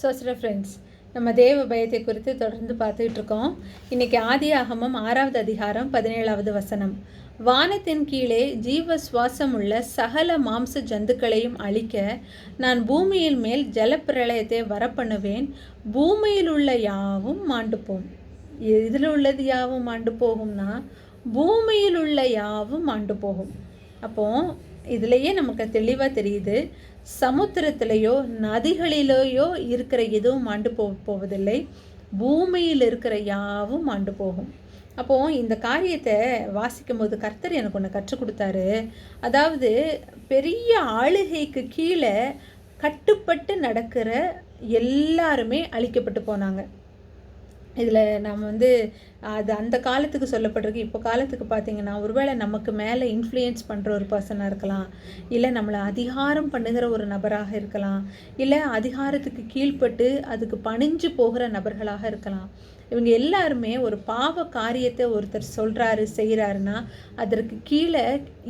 சோஸ்ர friends நம்ம தேவ பயத்தை குறித்து தொடர்ந்து பார்த்துக்கிட்டு இருக்கோம். இன்னைக்கு ஆதி ஆகமம் ஆறாவது அதிகாரம் பதினேழாவது வசனம். வானத்தின் கீழே ஜீவ சுவாசம் உள்ள சகல மாம்ச ஜந்துக்களையும் அழிக்க நான் பூமியில் மேல் ஜலப்பிரளயத்தை வரப்பண்ணுவேன். பூமியில் உள்ள யாவும் மாண்டு போம் இதில் உள்ளது யாவும் மாண்டு போகும்னா பூமியில் உள்ள யாவும் மாண்டு போகும் அப்போது இதுலேயே நமக்கு தெளிவாக தெரியுது. சமுத்திரத்திலேயோ நதிகளிலேயோ இருக்கிற எதுவும் மாண்டு போ போவதில்லை. பூமியில் இருக்கிற யாவும் மாண்டு போகும். அப்போ இந்த காரியத்தை வாசிக்கும் போது கர்த்தர் எனக்கு ஒன்று கற்றுக் கொடுத்தாரு. அதாவது பெரிய ஆளுகைக்கு கீழே கட்டுப்பட்டு நடக்கிற எல்லாருமே அழிக்கப்பட்டு போனாங்க. இதில் நம்ம வந்து அது அந்த காலத்துக்கு சொல்லப்பட்டிருக்கு. இப்போ காலத்துக்கு பார்த்தீங்கன்னா ஒருவேளை நமக்கு மேலே இன்ஃப்ளூயன்ஸ் பண்ணுற ஒரு பர்சனாக இருக்கலாம். இல்லை நம்மளை அதிகாரம் பண்ணுகிற ஒரு நபராக இருக்கலாம். இல்லை அதிகாரத்துக்கு கீழ்ப்பட்டு அதுக்கு பணிஞ்சு போகிற நபர்களாக இருக்கலாம். இவங்க எல்லாருமே ஒரு பாவ காரியத்தை ஒருத்தர் சொல்கிறாரு செய்கிறாருன்னா அதற்கு கீழே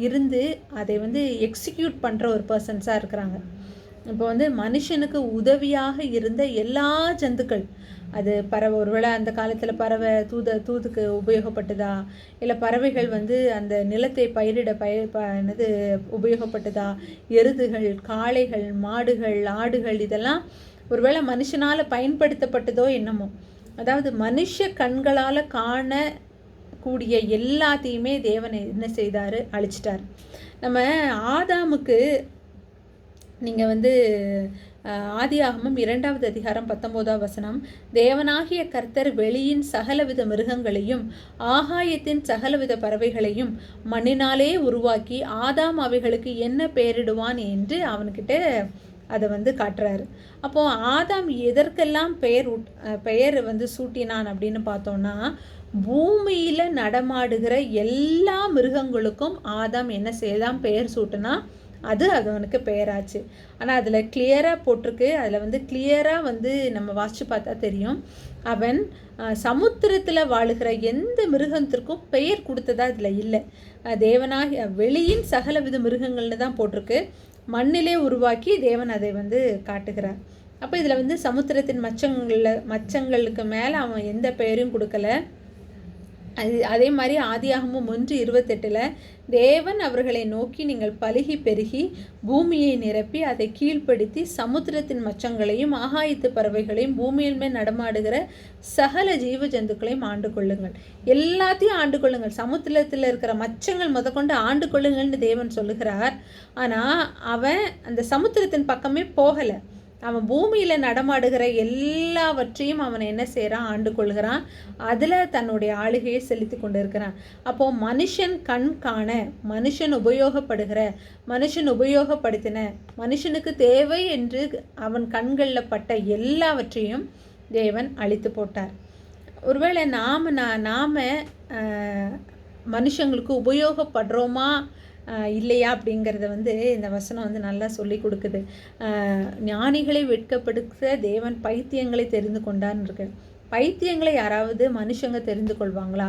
இருந்து அதை வந்து எக்ஸிக்யூட் பண்ணுற ஒரு பர்சன்ஸாக இருக்கிறாங்க. இப்போ வந்து மனுஷனுக்கு உதவியாக இருந்த எல்லா ஜந்துக்கள் அது பறவை ஒருவேளை அந்த காலத்தில் பறவை தூத தூதுக்கு உபயோகப்பட்டதா? இல்லை பறவைகள் வந்து அந்த நிலத்தை பயிரிட பயிர் ப என்னது உபயோகப்பட்டதா? எருதுகள் காளைகள் மாடுகள் ஆடுகள் இதெல்லாம் ஒருவேளை மனுஷனால் பயன்படுத்தப்பட்டதோ என்னமோ. அதாவது மனுஷ கண்களால் காண கூடிய எல்லாத்தையுமே தேவன் என்ன செய்தார்? அழிச்சிட்டார். நம்ம ஆதாமுக்கு நீங்கள் வந்து ஆதியாகமும் இரண்டாவது அதிகாரம் பத்தொம்போதாம் வசனம். தேவனாகிய கர்த்தர் வெளியின் சகலவித மிருகங்களையும் ஆகாயத்தின் சகலவித பறவைகளையும் மண்ணினாலே உருவாக்கி ஆதாம் அவைகளுக்கு என்ன பெயரிடுவான் என்று அவன்கிட்ட அதை வந்து காட்டுறாரு. அப்போது ஆதாம் எதற்கெல்லாம் பெயர் பெயர் வந்து சூட்டினான் அப்படின்னு பார்த்தோன்னா பூமியில் நடமாடுகிற எல்லா மிருகங்களுக்கும் ஆதாம் என்ன செய்யலாம் பெயர் சூட்டுனா அது அவனுக்கு பெயராச்சு. ஆனால் அதில் கிளியராக போட்டிருக்கு. அதில் வந்து கிளியராக வந்து நம்ம வாசித்து பார்த்தா தெரியும். அவன் சமுத்திரத்தில் வாழுகிற எந்த மிருகத்திற்கும் பெயர் கொடுத்ததா இதில் இல்லை. தேவனாக வெளியின் சகல வித மிருகங்கள்னு தான் போட்டிருக்கு. மண்ணிலே உருவாக்கி தேவன் அதை வந்து காட்டுகிறார். அப்போ இதில் வந்து சமுத்திரத்தின் மச்சங்களில் மச்சங்களுக்கு மேலே அவன் எந்த பெயரும் கொடுக்கல. அது அதே மாதிரி ஆதியாகமும் ஒன்று இருபத்தெட்டில் தேவன் அவர்களை நோக்கி நீங்கள் பழுகி பெருகி பூமியை நிரப்பி அதை கீழ்ப்படுத்தி சமுத்திரத்தின் மச்சங்களையும் ஆகாயத்து பறவைகளையும் பூமியில் மேல் நடமாடுகிற சகல ஜீவ ஜந்துக்களையும் ஆண்டு கொள்ளுங்கள். எல்லாத்தையும் ஆண்டு கொள்ளுங்கள். சமுத்திரத்தில் இருக்கிற மச்சங்கள் முதற்கொண்டு ஆண்டு கொள்ளுங்கள்னு தேவன் சொல்லுகிறார். ஆனால் அவன் அந்த சமுத்திரத்தின் பக்கமே போகலை. அவன் பூமியில் நடமாடுகிற எல்லாவற்றையும் அவன் என்ன செய்கிறான் ஆண்டு கொள்கிறான். அதில் தன்னுடைய ஆளுகையை செலுத்தி கொண்டு இருக்கிறான் அப்போது மனுஷன் கண் காண மனுஷன் உபயோகப்படுகிற மனுஷன் உபயோகப்படுத்தின மனுஷனுக்கு தேவை என்று அவன் கண்களில் பட்ட எல்லாவற்றையும் தேவன் அழித்து போட்டார். ஒருவேளை நாம் நான் நாம் மனுஷங்களுக்கு உபயோகப்படுறோமா? இல்லையா அப்படிங்கிறத வந்து இந்த வசனம் வந்து நல்லா சொல்லி கொடுக்குது. ஞானிகளை வெட்கப்படுத்த தேவன் பைத்தியங்களை தெரிந்து கொண்டான்னு இருக்கு. பைத்தியங்களை யாராவது மனுஷங்க தெரிந்து கொள்வாங்களா?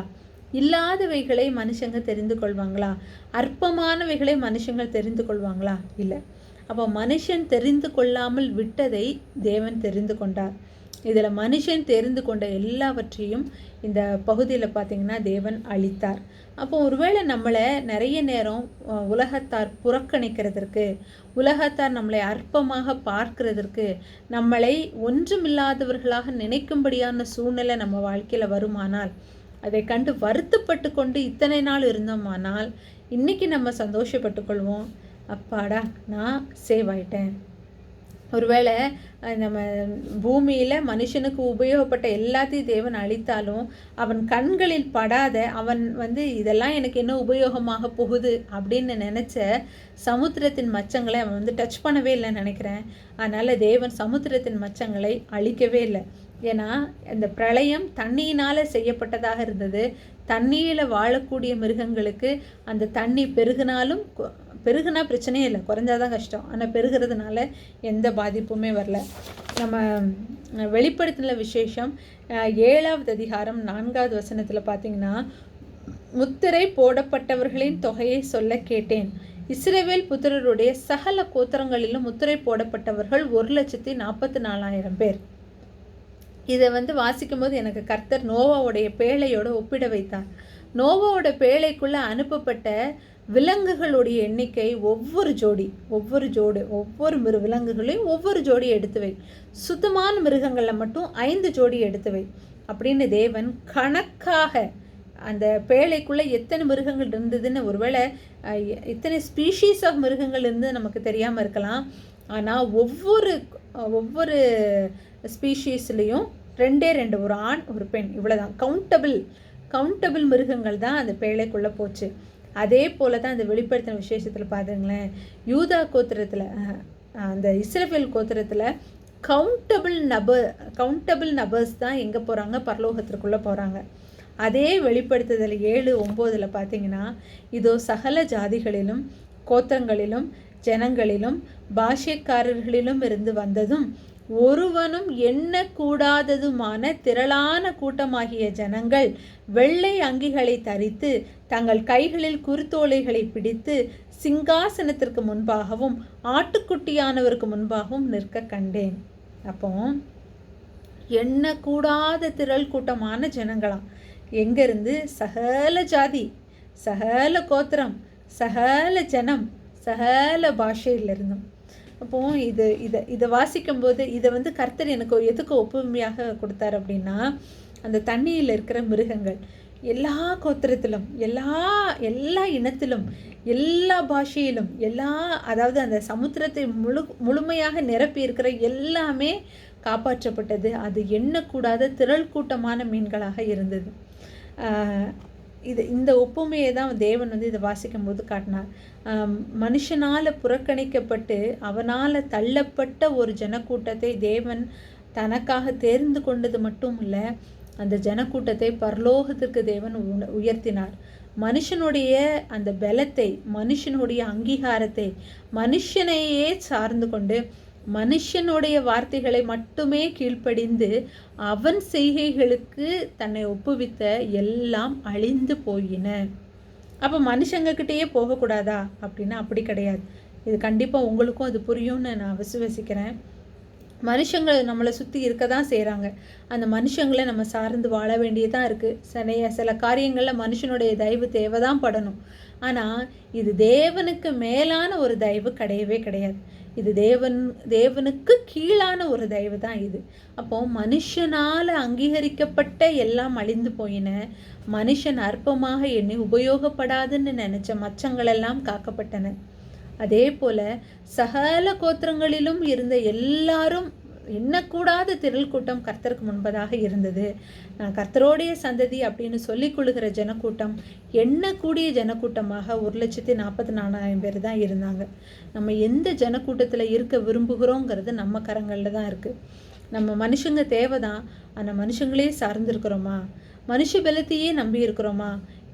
இல்லாதவைகளை மனுஷங்க தெரிந்து கொள்வாங்களா? அற்பமானவைகளை மனுஷங்கள் தெரிந்து கொள்வாங்களா? இல்லை. அப்போ மனுஷன் தெரிந்து கொள்ளாமல் விட்டதை தேவன் தெரிந்து கொண்டார். இதில் மனுஷன் தெரிந்து கொண்ட எல்லாவற்றையும் இந்த பகுதியில் பார்த்திங்கன்னா தேவன் அளித்தார். அப்போ ஒருவேளை நம்மளை நிறைய நேரம் உலகத்தார் புறக்கணிக்கிறதற்கு உலகத்தார் நம்மளை அற்பமாக பார்க்கிறதற்கு நம்மளை ஒன்றுமில்லாதவர்களாக நினைக்கும்படியான சூழ்நிலை நம்ம வாழ்க்கையில் வருமானால் அதை கண்டு வருத்தப்பட்டு கொண்டு இத்தனை நாள் இருந்தோமானால் இன்றைக்கி நம்ம சந்தோஷப்பட்டு கொள்வோம். அப்பாடா நான் சேவ் ஆயிட்டேன். ஒருவேளை நம்ம பூமியில் மனுஷனுக்கு உபயோகப்பட்ட எல்லாத்தையும் தேவன் அழித்தாலும் அவன் கண்களில் படாத அவன் வந்து இதெல்லாம் எனக்கு என்ன உபயோகமாக போகுது அப்படின்னு நினச்ச சமுத்திரத்தின் மச்சங்களை அவன் வந்து டச் பண்ணவே இல்லைன்னு நினைக்கிறேன். அதனால் தேவன் சமுத்திரத்தின் மச்சங்களை அழிக்கவே இல்லை. ஏன்னா இந்த பிரளயம் தண்ணியினால் செய்யப்பட்டதாக இருந்தது. தண்ணியில் வாழக்கூடிய மிருகங்களுக்கு அந்த தண்ணி பெருகினாலும் பெருகுனா பிரச்சனையே இல்லை குறைஞ்சாதான் கஷ்டம். ஆனால் பெருகிறதுனால எந்த பாதிப்புமே வரல. நம்ம வெளிப்படுத்தின விசேஷம் ஏழாவது அதிகாரம் நான்காவது வசனத்தில் பார்த்தீங்கன்னா முத்திரை போடப்பட்டவர்களின் தொகையை சொல்ல கேட்டேன். இஸ்ரேவேல் புத்திரருடைய சகல கோத்திரங்களிலும் முத்திரை போடப்பட்டவர்கள் ஒரு லட்சத்தி நாற்பத்தி நாலாயிரம் பேர். இதை வந்து வாசிக்கும்போது எனக்கு கர்த்தர் நோவாவுடைய பேழையோடு ஒப்பிட வைத்தார். நோவோட பேழைக்குள்ளே அனுப்பப்பட்ட விலங்குகளுடைய எண்ணிக்கை ஒவ்வொரு ஜோடி ஒவ்வொரு ஜோடி ஒவ்வொரு மிரு விலங்குகளையும் ஒவ்வொரு ஜோடி எடுத்து வை. சுத்தமான மிருகங்களில் மட்டும் ஐந்து ஜோடி எடுத்து வை. அப்படின்னு தேவன் கணக்காக அந்த பேழைக்குள்ளே எத்தனை மிருகங்கள் இருந்ததுன்னு ஒருவேளை இத்தனை ஸ்பீஷீஸ் ஆஃப் மிருகங்கள் இருந்து நமக்கு தெரியாமல் இருக்கலாம். ஆனால் ஒவ்வொரு ஒவ்வொரு ஸ்பீஷீஸ்லேயும் ரெண்டே ரெண்டு ஒரு ஆண் ஒரு பெண் இவ்வளோதான் கவுண்டபிள் கவுண்டபிள் மிருகங்கள் தான் அந்த பேழைக்குள்ளே போச்சு. அதே போல தான் அந்த வெளிப்படுத்தின விசேஷத்தில் பாருங்களேன் யூதா கோத்திரத்தில் அந்த இஸ்ரேல் கோத்திரத்தில் கவுண்டபிள் நபர் கவுண்டபிள் நபர்ஸ் தான் எங்கே போகிறாங்க பரலோகத்திற்குள்ளே போகிறாங்க அதே வெளிப்படுத்துதல் ஏழு ஒம்போதில் பார்த்தீங்கன்னா இதோ சகல ஜாதிகளிலும் கோத்திரங்களிலும் ஜனங்களிலும் பாஷைக்காரர்களிலும் இருந்து வந்ததும் ஒருவனும் எண்ணக்கூடாததுமான திரளான கூட்டமாகிய ஜனங்கள் வெள்ளை அங்கிகளை தரித்து தங்கள் கைகளில் குறுத்தோலைகளை பிடித்து சிங்காசனத்திற்கு முன்பாகவும் ஆட்டுக்குட்டியானவருக்கு முன்பாகவும் நிற்க கண்டேன். அப்போ எண்ணக்கூடாத திரள் கூட்டமான ஜனங்களாம் எங்கேருந்து? சகல ஜாதி சகல கோத்திரம் சகல ஜனம் சகல பாஷையிலிருந்தும். அப்போது இது இதை இதை வாசிக்கும்போது இதை வந்து கர்த்தர் எனக்கு எதுக்கு ஒப்புமையாக கொடுத்தார் அப்படின்னா அந்த தண்ணியில் இருக்கிற மிருகங்கள். எல்லா கோத்திரத்திலும் எல்லா எல்லா இனத்திலும் எல்லா பாஷையிலும் எல்லா அதாவது அந்த சமுத்திரத்தை முழு முழுமையாக நிரப்பி இருக்கிற எல்லாமே காப்பாற்றப்பட்டது. அது எண்ணக்கூடாத திரள் கூட்டமான மீன்களாக இருந்தது. இது இந்த ஒப்புமையை தான் தேவன் வந்து இதை வாசிக்கும் போது காட்டினார் மனுஷனால் புறக்கணிக்கப்பட்டு அவனால் தள்ளப்பட்ட ஒரு ஜனக்கூட்டத்தை தேவன் தனக்காக தேர்ந்து கொண்டது மட்டும் இல்லை அந்த ஜனக்கூட்டத்தை பரலோகத்திற்கு தேவன் உயர்த்தினார். மனுஷனுடைய அந்த பலத்தை மனுஷனுடைய அங்கீகாரத்தை மனுஷனையே சார்ந்து கொண்டு மனுஷனுடைய வார்த்தைகளை மட்டுமே கீழ்ப்படிந்து அவன் செய்கைகளுக்கு தன்னை ஒப்புவித்த எல்லாம் அழிந்து போயின. அப்போ மனுஷங்கக்கிட்டேயே போகக்கூடாதா? அப்படின்னா அப்படி கிடையாது. இது கண்டிப்பாக உங்களுக்கும் அது புரியும்னு நான் விசுவசிக்கிறேன். மனுஷங்களை நம்மளை சுற்றி இருக்க தான் செய்கிறாங்க அந்த மனுஷங்களை நம்ம சார்ந்து வாழ வேண்டியதாக இருக்குது சில சில காரியங்களில் மனுஷனுடைய தயவு தேவை தான் படணும். ஆனால் இது தேவனுக்கு மேலான ஒரு தயவு கிடையவே கிடையாது. இது தேவன் தேவனுக்கு கீழான ஒரு தயவு தான் இது. அப்போ மனுஷனால் அங்கீகரிக்கப்பட்ட எல்லாம் அழிந்து போயின. மனுஷன் அற்பமாக எண்ணி உபயோகப்படாதுன்னு நினச்ச மச்சங்களெல்லாம் காக்கப்பட்டன. அதே போல சகல கோத்திரங்களிலும் இருந்த எல்லாரும் எண்ணக்கூடாத திரள் கூட்டம் கர்த்தருக்கு முன்பதாக இருந்தது. நான் கர்த்தரோடைய சந்ததி அப்படின்னு சொல்லிக் கொள்ளுகிற ஜனக்கூட்டம் எண்ணக்கூடிய ஜனக்கூட்டமாக ஒரு லட்சத்தி நாற்பத்தி நாலாயிரம் பேர் தான் இருந்தாங்க. நம்ம எந்த ஜனக்கூட்டத்தில் இருக்க விரும்புகிறோங்கிறது நம்ம கரங்களில் தான் இருக்குது நம்ம மனுஷங்க தேவை தான் அந்த மனுஷங்களே சார்ந்திருக்கிறோமா? மனுஷ பலத்தையே நம்பி இருக்கிறோமா?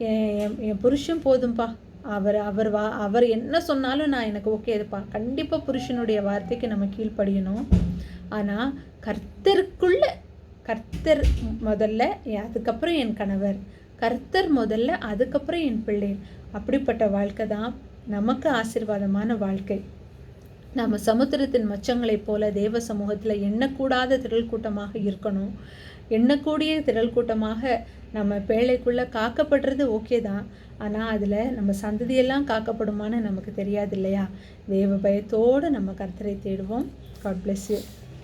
என் என் புருஷன் போதும்பா. அவர் அவர் வா அவர் என்ன சொன்னாலும் நான் எனக்கு ஓகே. இதுப்பா கண்டிப்பாக புருஷனுடைய வார்த்தைக்கு நம்ம கீழ்ப்படியணும். ஆனால் கர்த்தருக்குள்ள கர்த்தர் முதல்ல அதுக்கப்புறம் என் கணவர். கர்த்தர் முதல்ல அதுக்கப்புறம் என் பிள்ளை. அப்படிப்பட்ட வாழ்க்கை தான் நமக்கு ஆசிர்வாதமான வாழ்க்கை. நாம் சமுத்திரத்தின் மச்சங்களைப் போல தேவ சமூகத்தில் எண்ணக்கூடாத திரள் கூட்டமாக இருக்கணும். எண்ணக்கூடிய திரள் கூட்டமாக நம்ம பேழைக்குள்ளே காக்கப்படுறது ஓகே தான். ஆனால் அதில் நம்ம சந்ததியெல்லாம் காக்கப்படுமான்னு நமக்கு தெரியாது இல்லையா? தேவ பயத்தோடு நம்ம கர்த்தரை தேடுவோம். God bless you